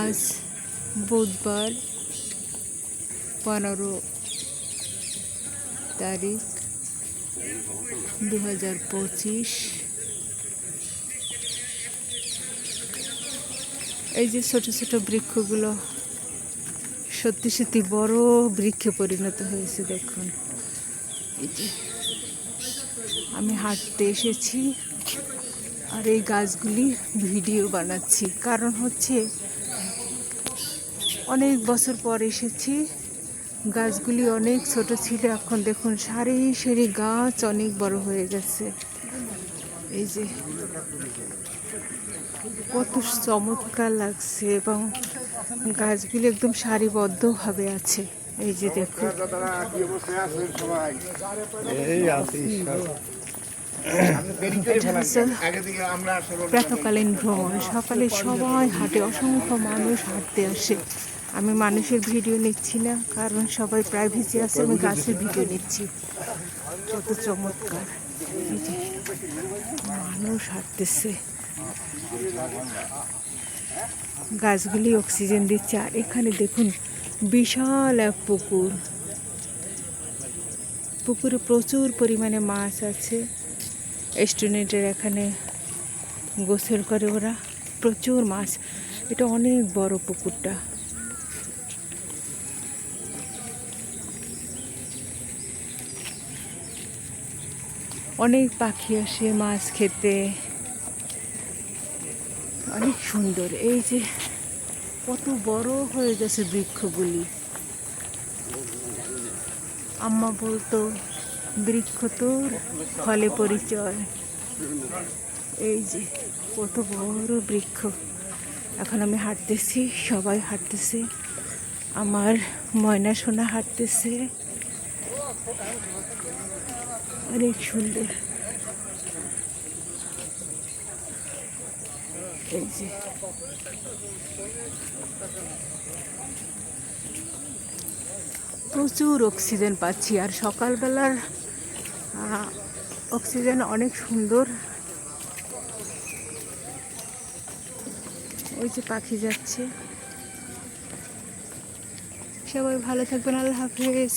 আজ বুধবার পনেরো তারিখ দু হাজার পঁচিশ। এই যে ছোট ছোট বৃক্ষগুলো সত্যি সত্যি বড় বৃক্ষে পরিণত হয়েছে, দেখুন। আমি হাঁটতে এসেছি। আর এই গাছগুলি ভিডিও বানাচ্ছি। কারণ হচ্ছে অনেক বছর পর এসেছি। গাছগুলি অনেক ছোট ছিল এখন দেখুন সারি সারি গাছ অনেক বড় হয়ে গেছে। এই যে কত চমৎকার লাগছে এবং গাছগুলি একদম সারিবদ্ধভাবে আছে। এই যে দেখুন। এই প্রাতকালীন ভ্রমণ, সকালে সবাই হাঁটে, অসংখ্য মানুষ হাঁটতে আসে। আমি মানুষের ভিডিও নিচ্ছি না, কারণ সবাই প্রাইভেসি আছে, আমি গাছের ভিডিও নিচ্ছি। কত চমৎকার। মানুষ হাঁটতেছে। গাছগুলি অক্সিজেন দিচ্ছে, আর এখানে দেখুন বিশাল এক পুকুর। পুকুরে প্রচুর পরিমাণে মাছ আছে। স্টুডেন্টের এখানে গোসল করে ওরা। প্রচুর মাছ। এটা অনেক বড় পুকুরটা। অনেক পাখি আসে মাছ খেতে। অনেক সুন্দর। এই যে কত বড় হয়ে গেছে বৃক্ষগুলি। আম্মা বলতো বৃক্ষ তোর ফলে পরিচয়। এই যে, কত বড় বৃক্ষ। এখন আমি হাঁটতেছি, সবাই হাঁটতেছে। আমার ময়না সোনা হাঁটতেছে। অনেক সুন্দর। এই যে। প্রচুর অক্সিজেন পাচ্ছি আর সকালবেলার অক্সিজেন অনেক সুন্দর। ওই যে পাখি যাচ্ছে। সবাই ভালো থাকবেন আল্লাহ হাফেজ।